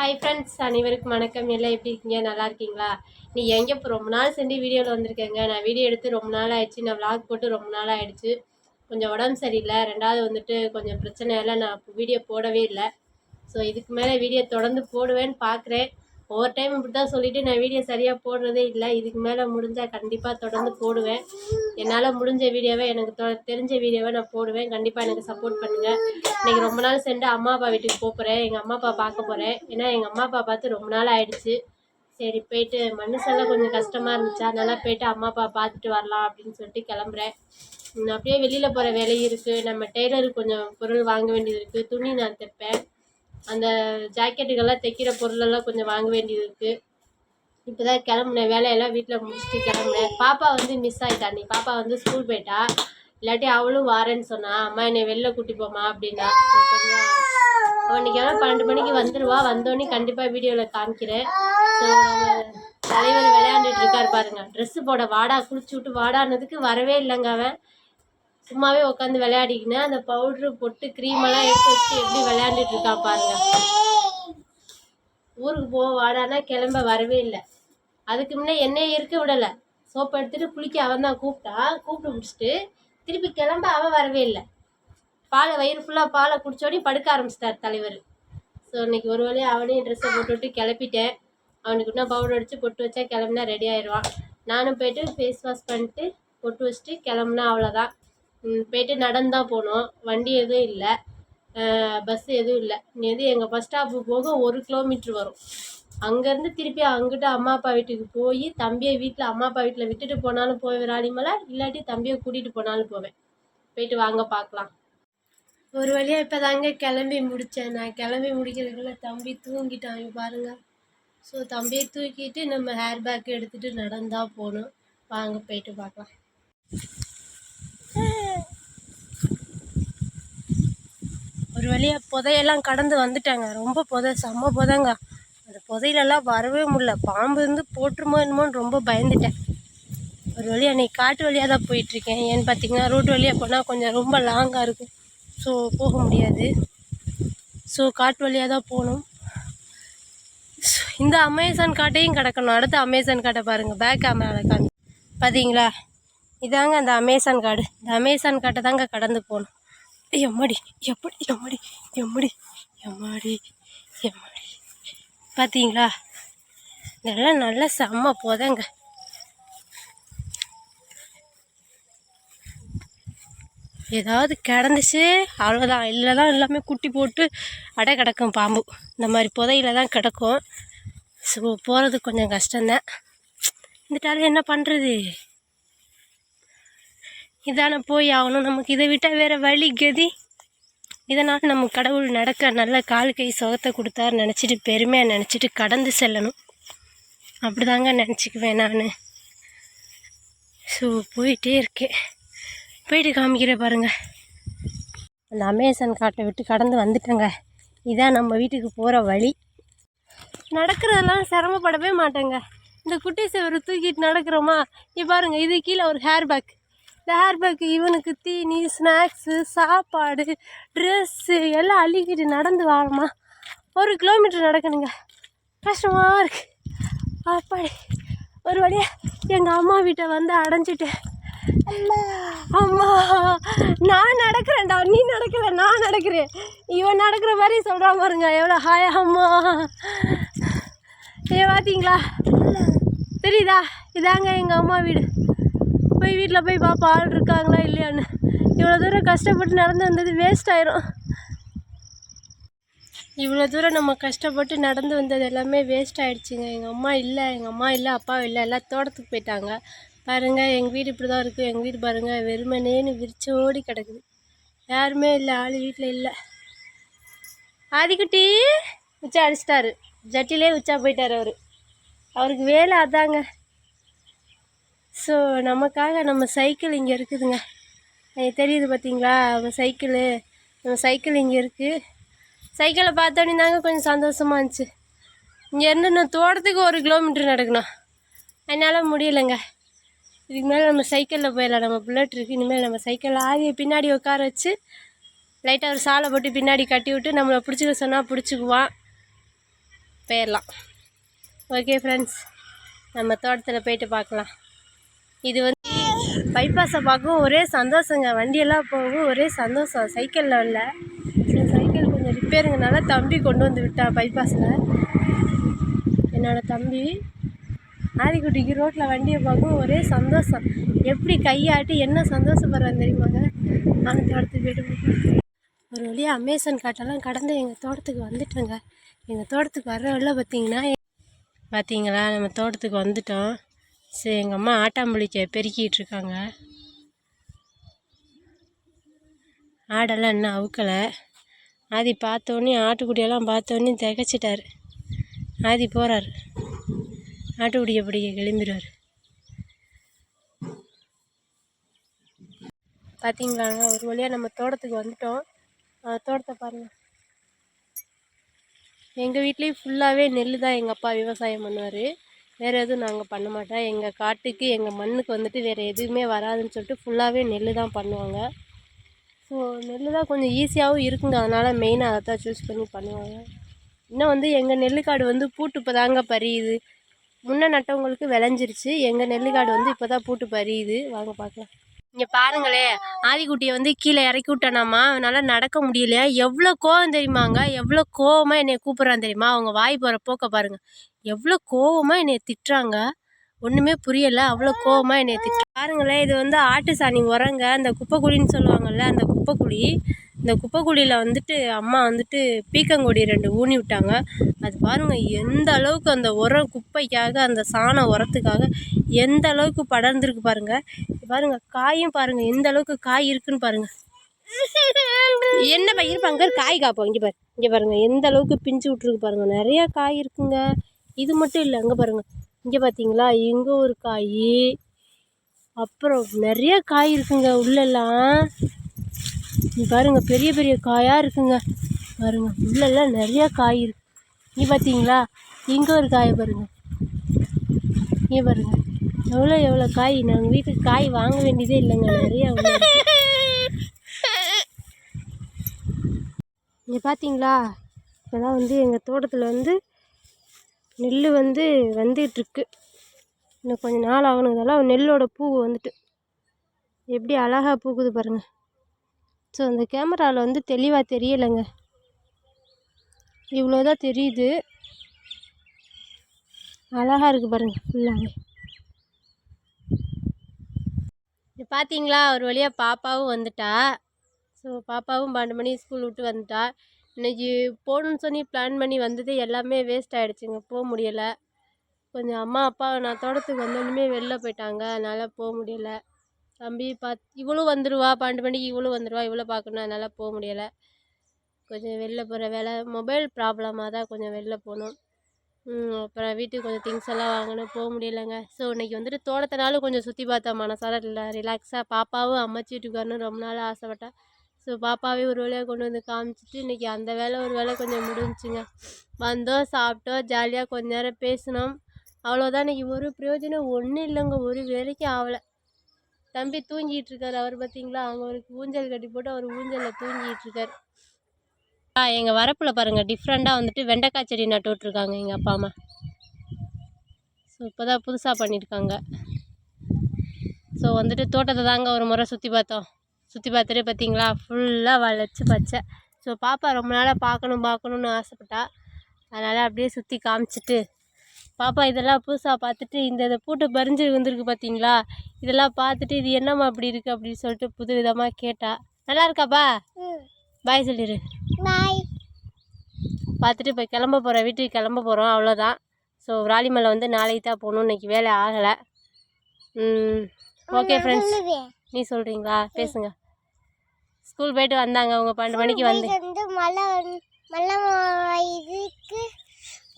Hi friends அனைவருக்கும் வணக்கம். எல்லாம் எப்படி இருக்கீங்க? நல்லா இருக்கீங்களா? நீ எங்கே இப்போ ரொம்ப நாள் சென்று வீடியோவில் வந்திருக்கேங்க. நான் வீடியோ எடுத்து ரொம்ப நாள் ஆயிடுச்சு. நான் விளாக் போட்டு ரொம்ப நாள் ஆயிடுச்சு. கொஞ்சம் உடம்பு சரியில்லை. ரெண்டாவது வந்துட்டு கொஞ்சம் பிரச்சனையெல்லாம் நான் வீடியோ போடவே இல்லை. ஸோ இதுக்கு மேலே வீடியோ தொடர்ந்து போடுவேன்னு பார்க்குறேன் ஒவ்வொரு டைம் இப்படி தான் சொல்லிவிட்டு நான் வீடியோ சரியாக போடுறதே இல்லை. இதுக்கு மேலே முடிஞ்சால் கண்டிப்பாக தொடர்ந்து போடுவேன். என்னால் முடிஞ்ச வீடியோவை எனக்கு தெரிஞ்ச வீடியோவை நான் போடுவேன். கண்டிப்பாக எனக்கு சப்போர்ட் பண்ணுங்கள் இன்றைக்கி ரொம்ப நாள் சென்று அம்மா அப்பா வீட்டுக்கு போகிறேன் எங்கள் அம்மா அப்பா பார்க்க போகிறேன் ஏன்னா எங்கள் அம்மா அப்பா பார்த்து ரொம்ப நாள் ஆயிடுச்சு. சரி போயிட்டு மனசெல்லாம் கொஞ்சம் கஷ்டமாக இருந்துச்சு. அதனால போயிட்டு அம்மா அப்பா பார்த்துட்டு வரலாம் அப்படின்னு சொல்லிட்டு கிளம்புறேன். அப்படியே வெளியில் போகிற வேலையும் இருக்குது நம்ம டெய்லருக்கு கொஞ்சம் பொருள் வாங்க வேண்டியது இருக்குது துணி நான் தைப்பேன். அந்த ஜாக்கெட்டுக்கெல்லாம் தைக்கிற பொருளெல்லாம் கொஞ்சம் வாங்க வேண்டியது இருக்குது இப்போ தான் கிளம்புனேன். வேலையெல்லாம் வீட்டில் முடிச்சுட்டு கிளம்புனேன். பாப்பா வந்து மிஸ் ஆயிட்டா. நீ பாப்பா வந்து ஸ்கூல் போயிட்டா. இல்லாட்டி அவளும் வாரேன்னு சொன்னா அம்மா என்னை வெளில கூட்டி போமா அப்படின்னா. சரி, கொஞ்சம் எவ்வளோ பன்னெண்டு மணிக்கு வந்துடுவா வந்தோடனே கண்டிப்பாக வீடியோவில் காமிக்கிறேன். ஸோ தலைவர் விளையாண்டுட்டு இருக்காரு பாருங்க. ட்ரெஸ்ஸு போட வாடா குளிச்சு விட்டு வாடானதுக்கு வரவே இல்லைங்க அவன். சும்மாவே உட்காந்து விளையாடிக்கின்னு அந்த பவுட்ரு பொட்டு க்ரீம் எல்லாம் எடுத்து வச்சு எப்படி விளையாண்டுட்டு இருக்கான் பாருங்க. ஊருக்கு போக வாடானா கிளம்ப வரவே இல்லை. அதுக்கு முன்னே என்னைய இருக்க விடலை. சோப்பு எடுத்துட்டு குளிக்க அவன் தான் கூப்பிட்டான் கூப்பிட்டு முடிச்சுட்டு திருப்பி கிளம்ப அவன் வரவே இல்லை. பாலை வயிறு ஃபுல்லாக பாலை குடிச்சோடி படுக்க ஆரம்பிச்சிட்டார் தலைவர். ஸோ இன்னைக்கு ஒரு வழியாக அவனையும் ட்ரெஸ்ஸை போட்டு விட்டு கிளப்பிட்டேன். அவனுக்கு இன்னும் பவுடர் அடித்து பொட்டு வச்சா கிளம்புனா ரெடி ஆயிடுவான். நானும் போயிட்டு ஃபேஸ் வாஷ் பண்ணிட்டு பொட்டு வச்சுட்டு கிளம்புனா அவ்வளோதான் போயிட்டு நடந்தான் போனோம். வண்டி எதுவும் இல்லை. பஸ் எதுவும் இல்லை. இது எங்கள் பஸ் ஸ்டாப்பு போக ஒரு கிலோமீட்ரு வரும். அங்கேருந்து திருப்பி அங்கிட்டு அம்மா அப்பா வீட்டுக்கு போய் தம்பியை வீட்டில் அம்மா அப்பா வீட்டில் விட்டுட்டு போனாலும் போய் ராணிமலை இல்லாட்டி தம்பியை கூட்டிகிட்டு போனாலும் போவேன். போயிட்டு வாங்க பார்க்கலாம் ஒரு வழியாக இப்போ தாங்க கிளம்பி முடித்தேன் நான் கிளம்பி முடிக்கிறதுக்குள்ள தம்பி தூங்கிட்டான். இங்க பாருங்க. ஸோ தம்பியை தூக்கிட்டு நம்ம ஹேர் பேக் எடுத்துகிட்டு நடந்தால் போகணும் வாங்க போயிட்டு பார்க்கலாம் வழியாக புதையெல்லாம் கடந்து வந்துட்டாங்க. ரொம்ப புதை செம்ம புதைங்க. அந்த புதையிலெல்லாம் வரவே முடியல. பாம்பு இருந்து போட்டுருமோ என்னமோன்னு ரொம்ப பயந்துட்டேன். ஒரு வழியாக அன்றைக்கி காட்டு வழியாக தான் போயிட்டுருக்கேன். ஏன்னு பார்த்தீங்கன்னா ரோட்டு வழியாக போனால் கொஞ்சம் ரொம்ப லாங்காக இருக்கும். ஸோ போக முடியாது. ஸோ காட்டு வழியாக தான் போகணும். இந்த அமேசான் காட்டையும் கிடக்கணும். அடுத்து அமேசான் காட்டை பாருங்கள் பேக் கேமராவில் காமி பார்த்தீங்களா இதாங்க அந்த அமேசான் காடு. இந்த அமேசான் காட்டை தாங்க கடந்து போகணும். எம்மடி எப்படி எம்மடி எம்மடி எம்மாடி எம்மாடி. பார்த்தீங்களா இதெல்லாம் நல்லா செம்ம போதங்க. ஏதாவது கிடந்துச்சு அவ்வளோதான் இல்லை தான் எல்லாமே குட்டி போட்டு அடை கிடக்கும் பாம்பு. இந்த மாதிரி புதையில தான் கிடக்கும். ஸோ போகிறது கொஞ்சம் கஷ்டம்தான். இந்த என்ன பண்ணுறது இதான போய் ஆகணும். நமக்கு இதை விட்டால் வேறு வழி கதி. இதனால் நம்ம கடவுள் நடக்க நல்ல கால் கை சுகத்தை கொடுத்தாரு நினச்சிட்டு பெருமையாக நினச்சிட்டு கடந்து செல்லணும். அப்படி தாங்க நினச்சிக்குவேன் நான். ஸோ போயிட்டே இருக்கேன். போயிட்டு காமிக்கிறேன் பாருங்கள் அந்த அமேசான் காட்டை விட்டு கடந்து வந்துட்டேங்க. இதான் நம்ம வீட்டுக்கு போகிற வழி. நடக்கிறதெல்லாம் சிரமப்படவே மாட்டேங்க. இந்த குட்டி சேவரை தூக்கிட்டு நடக்கிறோமா? இப்போ பாருங்கள் இது கீழே ஒரு ஹேர் பேக் இந்த ஹேர் பேக் இவனுக்கு தீனி ஸ்நாக்ஸு சாப்பாடு ட்ரெஸ்ஸு எல்லாம் அள்ளிக்கிட்டு நடந்து வாழமா ஒரு கிலோமீட்டர் நடக்கணுங்க. கஷ்டமாக இருக்கு. அப்பாடி. ஒரு வழியா எங்கள் அம்மா வீட்டை வந்து அடைஞ்சிட்டேன் அம்மா. நான் நடக்கிறேன்டா. நீ நடக்கல நான் நடக்கிறேன். இவன் நடக்கிற மாதிரி சொல்கிறான் பாருங்க. எவ்வளோ ஹாய் அம்மா. ஏ பார்த்தீங்களா தெரியுதா? இதாங்க எங்கள் அம்மா வீடு. வீட்டில் போய் பாப்பா ஆள் இருக்காங்களா இல்லையான்னு. இவ்வளோ தூரம் கஷ்டப்பட்டு நடந்து வந்தது வேஸ்ட் ஆயிரும். இவ்வளோ தூரம் நம்ம கஷ்டப்பட்டு நடந்து வந்தது எல்லாமே வேஸ்ட் ஆகிடுச்சிங்க எங்கள் அம்மா இல்லை எங்கள் அம்மா இல்லை அப்பா இல்லை எல்லாம் தோட்டத்துக்கு போயிட்டாங்க. பாருங்கள் எங்கள் வீடு இப்படி தான் இருக்குது எங்கள் வீடு பாருங்கள் வெறுமனேன்னு விரிச்சோடி கிடக்குது. யாருமே இல்லை ஆள் வீட்டில் இல்லை. ஆதிக்குட்டி உச்சா அடிச்சிட்டாரு. ஜட்டிலே உச்சா போயிட்டார் அவர். அவருக்கு வேலை அதாங்க. ஸோ நமக்காக நம்ம சைக்கிள் இங்கே இருக்குதுங்க. எனக்கு தெரியுது பார்த்தீங்களா அவங்க சைக்கிளு நம்ம சைக்கிள் இங்கே இருக்குது சைக்கிளை பார்த்தோன்னே தாங்க கொஞ்சம் சந்தோஷமாக இருந்துச்சு. இங்கேருந்து இன்னும் தோட்டத்துக்கு ஒரு கிலோமீட்டர் நடக்கணும். என்னால் முடியலைங்க. இதுக்கு மேலே நம்ம சைக்கிளில் போயிடலாம். நம்ம புல்லட் இருக்குது இனிமேல் நம்ம சைக்கிளில் ஆதியை பின்னாடி உட்கார வச்சு லைட்டாக ஒரு சாலை போட்டு பின்னாடி கட்டி விட்டு நம்மளை பிடிச்சிக்க சொன்னால் பிடிச்சிக்குவான். போயிடலாம். ஓகே ஃப்ரெண்ட்ஸ் நம்ம தோட்டத்தில் போயிட்டு பார்க்கலாம். இது வந்து பைபாஸை பார்க்கவும் ஒரே சந்தோஷங்க. வண்டியெல்லாம் போகவும் ஒரே சந்தோஷம். சைக்கிளில் இல்லை. சரி சைக்கிள் கொஞ்சம் ரிப்பேருங்கனால தம்பி கொண்டு வந்து விட்டா பைபாஸில் என்னோடய தம்பி ஆதிக்குட்டிக்கு ரோட்டில் வண்டியை பார்க்கவும் ஒரே சந்தோஷம். எப்படி கையாட்டி என்ன சந்தோஷப்படுறான்னு தெரியுமாங்க நானும் தோட்டத்துக்கு போயிட்டு ஒரு வழியாக அமேசான் காட்டெல்லாம் கடந்து எங்கள் தோட்டத்துக்கு வந்துட்டோங்க. எங்கள் தோட்டத்துக்கு வர வழியில் பார்த்தீங்கன்னா பார்த்தீங்களா? நம்ம தோட்டத்துக்கு வந்துட்டோம். சரி எங்கள் அம்மா ஆட்டாம்புளிக்க பெருக்கிட்டு இருக்காங்க ஆடெல்லாம் இன்னும் அவுக்கலை. ஆதி பார்த்தோன்னே ஆட்டுக்குடியெல்லாம் பார்த்தோன்னே திகச்சிட்டாரு. ஆதி போகிறார் ஆட்டுக்குடியை பிடிக்க கிளம்பிடுவார். பார்த்தீங்களாங்க ஒரு வழியாக நம்ம தோட்டத்துக்கு வந்துட்டோம். தோட்டத்தை பாருங்கள் எங்கள் வீட்லேயும் ஃபுல்லாகவே நெல் தான் எங்கள் அப்பா விவசாயம் பண்ணுவார். வேறு எதுவும் நாங்கள் பண்ண மாட்டோம். எங்கள் காட்டுக்கு எங்கள் மண்ணுக்கு வந்துட்டு வேறு எதுவுமே வராதுன்னு சொல்லிட்டு ஃபுல்லாகவே நெல் தான் பண்ணுவாங்க. ஸோ நெல் தான் கொஞ்சம் ஈஸியாகவும் இருக்குங்க. அதனால் மெயினாக அதை தான் சூஸ் பண்ணி பண்ணுவாங்க. இன்னும் வந்து எங்கள் நெல்லுக்காடு வந்து பூட்டு இப்போ தாங்க பறியுது. முன்ன நட்டவங்களுக்கு விளைஞ்சிருச்சு. எங்கள் நெல்லுக்காடு வந்து இப்போ தான் பூட்டு பறியுது. வாங்க பார்க்கலாம். இங்கே பாருங்களே ஆதிக்குட்டியை வந்து கீழே இறக்கி விட்டேனாமா அவனால் நடக்க முடியலையா எவ்வளோ கோவம் தெரியுமாங்க? எவ்வளோ கோவமாக என்னை கூப்பிட்றான் தெரியுமா? அவங்க வாய் போகிற போக்க பாருங்க. எவ்வளோ கோவமாக என்னை திட்டுறாங்க? ஒன்றுமே புரியலை. அவ்வளோ கோவமாக என்னை திட்டு பாருங்களேன் இது வந்து ஆட்டு சாணி உரங்க. அந்த குப்பைக்குழின்னு சொல்லுவாங்கள்ல அந்த குப்பைக்குழி இந்த குப்பைக்குழியில் வந்துட்டு அம்மா வந்துட்டு பீக்கங்கொடி ரெண்டு ஊனி விட்டாங்க. அது பாருங்கள் எந்த அளவுக்கு அந்த உரம் குப்பைக்காக அந்த சாண உரத்துக்காக எந்த அளவுக்கு படர்ந்துருக்கு பாருங்கள் பாருங்கள் காயும் பாருங்கள் எந்த அளவுக்கு காய் இருக்குன்னு பாருங்கள் என்ன பயிர் பாருங்க காய் காப்போம். இங்கே பாரு இங்கே பாருங்கள் எந்த அளவுக்கு பிஞ்சு விட்ருக்கு பாருங்க. நிறையா காய் இருக்குங்க. இது மட்டும் இல்லை அங்கே பாருங்கள் இங்கே பார்த்தீங்களா இங்கே ஒரு காய். அப்புறம் நிறைய காய் இருக்குங்க உள்ளெல்லாம். நீ பாருங்க பெரிய பெரிய காயாக இருக்குங்க. பாருங்க உள்ளெல்லாம் நிறையா காய் இருக்கு. நீ பார்த்தீங்களா இங்கே ஒரு காயை பாருங்க. நீ பாருங்க. எவ்வளோ எவ்வளோ காய்? நாங்கள் வீட்டுக்கு காய் வாங்க வேண்டியதே இல்லைங்க. நிறைய உள்ள இங்கே பார்த்தீங்களா இப்போதான் வந்து எங்கள் தோட்டத்தில் வந்து நெல் வந்து வந்துகிட்ருக்கு இன்னும் கொஞ்சம் நாள் ஆகணும். இதெல்லாம் நெல்லோட பூ வந்துட்டு. எப்படி அழகாக பூக்குது பாருங்கள் ஸோ அந்த கேமராவில் வந்து தெளிவாக தெரியலைங்க. இவ்வளோதான் தெரியுது. அழகாக இருக்குது பாருங்கள் ஃபுல்லாகவே இது பார்த்தீங்களா ஒரு வழியாக பாப்பாவும் வந்துட்டா. ஸோ பாப்பாவும் பன்னெண்டு மணி ஸ்கூல் விட்டு வந்துட்டா. இன்றைக்கி போகணுன்னு சொல்லி பிளான் பண்ணி வந்தது எல்லாமே வேஸ்ட் ஆகிடுச்சுங்க போக முடியலை. கொஞ்சம் அம்மா அப்பா நான் தோட்டத்துக்கு வந்தோடனே வெளில போயிட்டாங்க அதனால் போக முடியலை. தம்பி பாத் இவளும் வந்துடுவா பன்னெண்டு மணிக்கு இவளும் வந்துடுவா இவளை பார்க்கணும் அதனால் போக முடியலை. கொஞ்சம் வெளில போகிற வேலை மொபைல் ப்ராப்ளமாக தான் கொஞ்சம் வெளில போகணும். அப்புறம் வீட்டுக்கு கொஞ்சம் திங்ஸ் எல்லாம் வாங்கணும் போக முடியலைங்க. ஸோ இன்றைக்கி வந்துட்டு தோட்டத்தினாலும் கொஞ்சம் சுற்றி பார்த்தா மனசார இல்லை ரிலாக்ஸாக பாப்பாவும் அம்மாச்சி வீட்டுக்கு ரொம்ப நாள் ஆசைப்பட்டா. ஸோ பாப்பாவே ஒரு வேலையாக கொண்டு வந்து காமிச்சிட்டு இன்றைக்கி அந்த வேலை ஒரு வேலை கொஞ்சம் முடிஞ்சுங்க வந்தோம் சாப்பிட்டோம் ஜாலியாக கொஞ்ச நேரம் பேசினோம். அவ்வளோதான் இன்றைக்கி ஒரு பிரயோஜனம் ஒன்றும் இல்லைங்க ஒரு வேலைக்கு ஆகலை. தம்பி தூங்கிட்டு இருக்காரு அவர் பார்த்தீங்களா அங்கே ஊஞ்சல் கட்டி போட்டு அவர் ஊஞ்சலில் தூங்கிட்டு இருக்காரு ஆ எங்கள் வரப்பில் பாருங்கள் டிஃப்ரெண்ட்டாக வந்துட்டு வெண்டைக்காய் செடி நட்டு விட்ருக்காங்க எங்கள் அப்பா அம்மா. ஸோ இப்போ தான் புதுசாக பண்ணியிருக்காங்க. ஸோ வந்துட்டு தோட்டத்தை தாங்க ஒரு முறை சுற்றி பார்த்தோம். சுற்றி பார்த்துட்டு பார்த்தீங்களா ஃபுல்லாக வளைச்சி பச்சை. ஸோ பாப்பா ரொம்ப நாளாக பார்க்கணும் பார்க்கணுன்னு ஆசைப்பட்டா. அதனால் அப்படியே சுற்றி காமிச்சிட்டு பாப்பா இதெல்லாம் புதுசாக பார்த்துட்டு இந்த இதை பூட்டு பறிஞ்சு வந்திருக்கு பார்த்தீங்களா இதெல்லாம் பார்த்துட்டு இது என்னம்மா அப்படி இருக்குது அப்படின்னு சொல்லிட்டு புது விதமாக கேட்டா. நல்லா இருக்காப்பா? பாய் சொல்லிடு பாய். பார்த்துட்டு இப்போ கிளம்ப போகிறோம் வீட்டுக்கு கிளம்ப போகிறோம் அவ்வளோதான். ஸோ விராலிமலை வந்து நாளைக்கு தான் போகணும் இன்னைக்கு வேலை ஆகலை. ஓகே ஃப்ரெண்ட்ஸ் நீ சொல்கிறீங்களா பேசுங்க. ஸ்கூல் போயிட்டு வந்தாங்க அவங்க பன்னெண்டு மணிக்கு வந்து. மழை மழை ம- இதுக்கு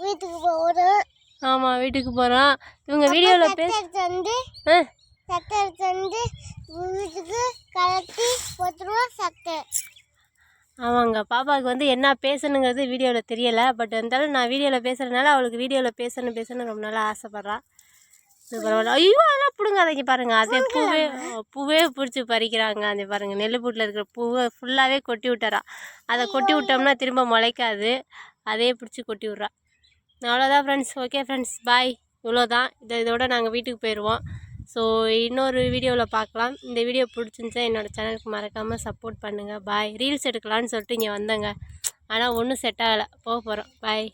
வீட்டுக்கு போகிறோம் ஆமாம் வீட்டுக்கு போகிறோம் இவங்க வீடியோவில் பேச வந்து சட்டை எடுத்து வந்து வீட்டுக்கு கலட்டி போட்டுருவோம் சட்டை. ஆமாங்க பாப்பாவுக்கு வந்து என்ன பேசணுங்கிறது வீடியோவில் தெரியலை. பட் இருந்தாலும் நான் வீடியோவில் பேசுகிறதுனால அவளுக்கு வீடியோவில் பேசணும் பேசணும் ரொம்ப நாளாக ஆசைப்பட்றா. இது பரவாயில்ல. ஐயோ அதெல்லாம் பிடுங்காதீங்க பாருங்கள் அதே பூவே பூவே பிடிச்சி பறிக்கிறாங்க. அந்த பாருங்கள் நெல்லுப்பூட்டில் இருக்கிற பூவை ஃபுல்லாகவே கொட்டி விட்டுறா. அதை கொட்டி விட்டோம்னா திரும்ப முளைக்காது. அதே பிடிச்சி கொட்டி விட்றா. அவ்வளோதான் ஃப்ரெண்ட்ஸ் ஓகே ஃப்ரெண்ட்ஸ் பாய் இவ்வளோ தான் இதை இதோட நாங்கள் வீட்டுக்கு போயிடுவோம் ஸோ இன்னொரு வீடியோவில் பார்க்கலாம். இந்த வீடியோ பிடிச்சிருந்துச்சா என்னோடய சேனலுக்கு மறக்காமல் சப்போர்ட் பண்ணுங்கள் பாய் ரீல்ஸ் எடுக்கலான்னு சொல்லிட்டு இங்கே வந்தேங்க. ஆனால் ஒன்றும் செட் ஆகலை. போக போகிறோம் பாய்